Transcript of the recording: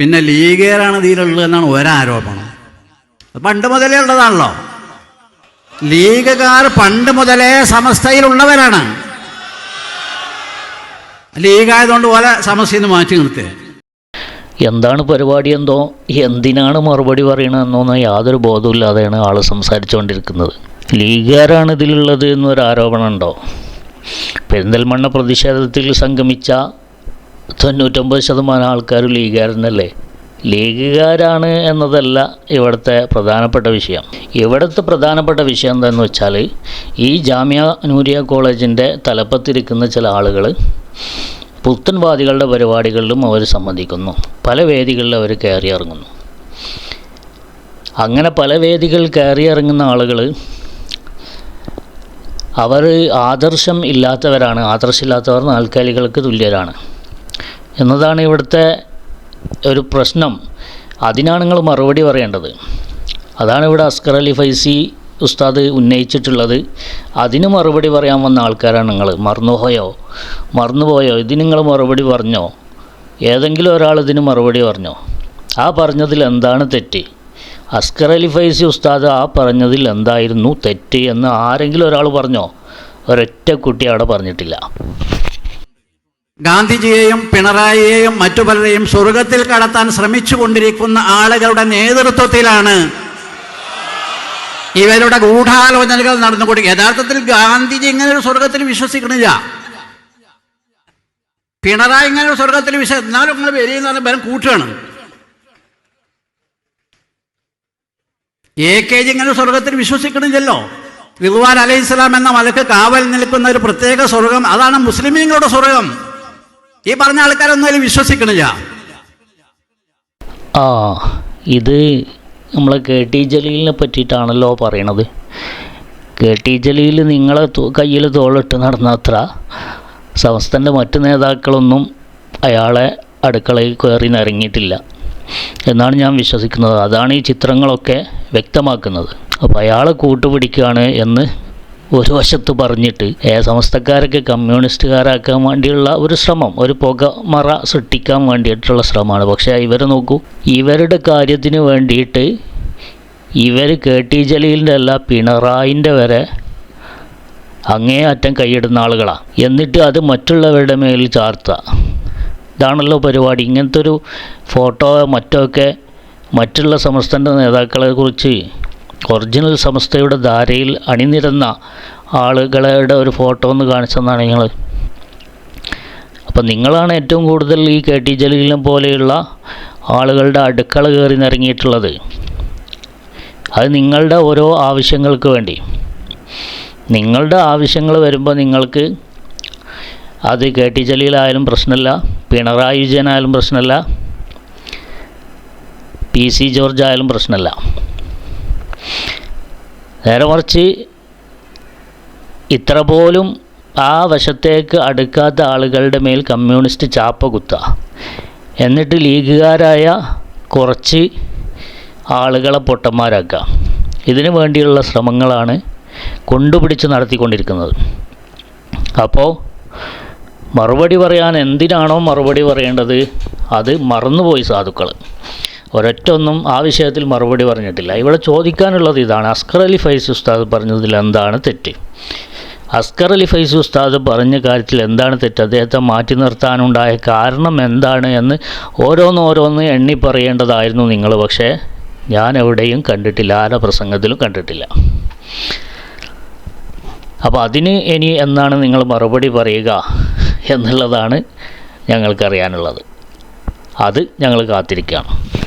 പിന്നെ ലീഗേറാണ് ഇതിലുള്ളത് എന്നാണ് ഒരാരോപണം. പണ്ട് മുതലേ ഉള്ളതാണല്ലോ. ലീഗുകാർ പണ്ട് മുതലേ സമസ്തയിലുള്ളവരാണ്. ലീഗായതുകൊണ്ട് പോലെ സമസ്തയിൽ നിന്ന് മാറ്റി നിർത്തേ. എന്താണ് പരിപാടി എന്തോ? എന്തിനാണ് മറുപടി പറയണമെന്നൊന്നും യാതൊരു ബോധമില്ലാതെയാണ് ആൾ സംസാരിച്ചുകൊണ്ടിരിക്കുന്നത്. ലീഗുകാരാണ് ഇതിലുള്ളത് എന്നൊരു ആരോപണം ഉണ്ടോ? പെരിന്തൽമണ്ണ പ്രതിഷേധത്തിൽ സംഗമിച്ച തൊണ്ണൂറ്റൊമ്പത് ശതമാനം ആൾക്കാർ ലീഗുകാരനല്ലേ? ലീഗുകാരാണ് എന്നതല്ല ഇവിടുത്തെ പ്രധാനപ്പെട്ട വിഷയം. ഇവിടുത്തെ പ്രധാനപ്പെട്ട വിഷയം എന്താണെന്ന് വെച്ചാൽ ഈ ജാമ്യ നൂരിയ കോളേജിന്റെ തലപ്പത്തിരിക്കുന്ന ചില ആളുകൾ പുത്തൻവാദികളുടെ പരിപാടികളിലും അവർ സംബന്ധിക്കുന്നു പല വേദികളിൽ അവർ കയറി ഇറങ്ങുന്നു. അങ്ങനെ പല വേദികൾ കയറി ഇറങ്ങുന്ന ആളുകൾ അവർ ആദർശം ഇല്ലാത്തവരാണ്. ആദർശമില്ലാത്തവർ നാൽക്കാലികൾക്ക് തുല്യരാണ്. എന്നതാണ് ഇവിടുത്തെ ഒരു പ്രശ്നം. അതിനാണ് നിങ്ങൾ മറുപടി പറയേണ്ടത്. അതാണ് ഇവിടെ അസ്കർ അലി ഫൈസി ഉസ്താദ് ഉന്നയിച്ചിട്ടുള്ളത്. അതിന് മറുപടി പറയാൻ വന്ന ആൾക്കാരാണ് നിങ്ങൾ. മറന്നുപോയോ മറന്നുപോയോ ഇതിന് നിങ്ങൾ മറുപടി പറഞ്ഞോ? ഏതെങ്കിലും ഒരാൾ ഇതിന് മറുപടി പറഞ്ഞോ? ആ പറഞ്ഞതിൽ എന്താണ് തെറ്റ്? അസ്കർ അലി ഫൈസി ഉസ്താദ് ആ പറഞ്ഞതിൽ എന്തായിരുന്നു തെറ്റ് എന്ന് ആരെങ്കിലും ഒരാൾ പറഞ്ഞോ? ഒരൊറ്റ കുട്ടി അവിടെ പറഞ്ഞിട്ടില്ല. ഗാന്ധിജിയെയും പിണറായിയെയും മറ്റു പലരെയും സ്വർഗത്തിൽ കടത്താൻ ശ്രമിച്ചു കൊണ്ടിരിക്കുന്ന ആളുകളുടെ നേതൃത്വത്തിലാണ് ഇവരുടെ ഗൂഢാലോചനകൾ നടന്നുകൊണ്ട് യഥാർത്ഥത്തിൽ ഗാന്ധിജി ഇങ്ങനെ ഒരു സ്വർഗത്തിൽ വിശ്വസിക്കണില്ല. പിണറായി ഇങ്ങനെ ഒരു സ്വർഗത്തിൽ വിശ്വ എന്നാലും നിങ്ങൾ പറഞ്ഞാൽ ബലം കൂട്ടുകയാണ്. എ കെ ജി ഇങ്ങനെ സ്വർഗത്തിൽ വിശ്വസിക്കണില്ലല്ലോ. റിദ്വാൻ അലൈഹി സ്വലാം എന്ന മലക്ക് കാവൽ നിൽക്കുന്ന ഒരു പ്രത്യേക സ്വർഗം. അതാണ് മുസ്ലിമീങ്ങളുടെ സ്വർഗം. ഈ പറഞ്ഞ ആൾക്കാരൊന്നും അതിൽ വിശ്വസിക്കണില്ല. ആ ഇത് നമ്മൾ കെ ടി ജലീലിനെ പറ്റിയിട്ടാണല്ലോ പറയണത്. കെ ടി ജലീൽ നിങ്ങളെ കയ്യിൽ തോളിട്ട് നടന്നത്ര സമസ്തന്റെ മറ്റ് നേതാക്കളൊന്നും അയാളെ അടുക്കളയിൽ കയറി നിറങ്ങിയിട്ടില്ല എന്നാണ് ഞാൻ വിശ്വസിക്കുന്നത്. അതാണ് ഈ ചിത്രങ്ങളൊക്കെ വ്യക്തമാക്കുന്നത്. അപ്പോൾ അയാളെ കൂട്ടുപിടിക്കുകയാണ് എന്ന് ഒരു വശത്ത് പറഞ്ഞിട്ട് സമസ്തക്കാരൊക്കെ കമ്മ്യൂണിസ്റ്റുകാരാക്കാൻ വേണ്ടിയുള്ള ഒരു ശ്രമം ഒരു പുകമറ സൃഷ്ടിക്കാൻ വേണ്ടിയിട്ടുള്ള ശ്രമമാണ്. പക്ഷേ ഇവർ നോക്കൂ ഇവരുടെ കാര്യത്തിന് വേണ്ടിയിട്ട് ഇവർ കെ ടി ജലീലിന്റെ അല്ല പിണറായിന്റെ വരെ അങ്ങേ അറ്റം കൈയിടുന്ന ആളുകളാണ് എന്നിട്ട് അത് മറ്റുള്ളവരുടെ മേൽ ചാർത്തുക. ഇതാണല്ലോ പരിപാടി. ഇങ്ങനത്തെ ഒരു ഫോട്ടോ മറ്റോ ഒക്കെ മറ്റുള്ള സമസ്തന്റെ നേതാക്കളെ കുറിച്ച് ഒറിജിനൽ സമസ്തയുടെ ധാരയിൽ അണിനിരന്ന ആളുകളുടെ ഒരു ഫോട്ടോ ഒന്ന് കാണിച്ചെന്നാണ് ഞങ്ങൾ. അപ്പം നിങ്ങളാണ് ഏറ്റവും കൂടുതൽ ഈ കെ ടി ജലീലിനെ പോലെയുള്ള ആളുകളുടെ അടുക്കള കയറി നിറങ്ങിയിട്ടുള്ളത് അത് നിങ്ങളുടെ ഓരോ ആവശ്യങ്ങൾക്ക് വേണ്ടി. നിങ്ങളുടെ ആവശ്യങ്ങൾ വരുമ്പോൾ നിങ്ങൾക്ക് അത് കെ ടി ജലീലായാലും പ്രശ്നമില്ല പിണറായി വിജയനായാലും പ്രശ്നമില്ല പി സി ജോർജ് ആയാലും പ്രശ്നമില്ല. നേരെ മറിച്ച് ഇത്ര പോലും ആ വശത്തേക്ക് അടുക്കാത്ത ആളുകളുടെ മേൽ കമ്മ്യൂണിസ്റ്റ് ചാപ്പ കുത്തുക. എന്നിട്ട് ലീഗുകാരായ കുറച്ച് ആളുകളെ പൊട്ടന്മാരാക്കുക. ഇതിനു വേണ്ടിയുള്ള ശ്രമങ്ങളാണ് കൊണ്ടുപിടിച്ച് നടത്തിക്കൊണ്ടിരിക്കുന്നത്. അപ്പോൾ മറുപടി പറയാൻ എന്തിനാണോ മറുപടി പറയേണ്ടത്? അത് മറന്നുപോയി സാധുക്കൾ ഒരൊറ്റ ഒന്നും ആ വിഷയത്തിൽ മറുപടി പറഞ്ഞിട്ടില്ല. ഇവിടെ ചോദിക്കാനുള്ളത് ഇതാണ്. അസ്കർ അലി ഫൈസ് ഉസ്താദ് പറഞ്ഞതിൽ എന്താണ് തെറ്റ്? അസ്കർ അലി ഫൈസ് ഉസ്താദ് പറഞ്ഞ കാര്യത്തിൽ എന്താണ് തെറ്റ്? അദ്ദേഹത്തെ മാറ്റി നിർത്താനുണ്ടായ കാരണം എന്താണ് എന്ന് ഓരോന്നോരോന്ന് എണ്ണി പറയേണ്ടതായിരുന്നു നിങ്ങൾ. പക്ഷേ ഞാൻ എവിടെയും കണ്ടിട്ടില്ല. ആരുടെ പ്രസംഗത്തിലും കണ്ടിട്ടില്ല. അപ്പോൾ അതിന് ഇനി എന്നാണ് നിങ്ങൾ മറുപടി പറയുക എന്നുള്ളതാണ് ഞങ്ങൾക്കറിയാനുള്ളത്. അത് ഞങ്ങൾ കാത്തിരിക്കുകയാണ്.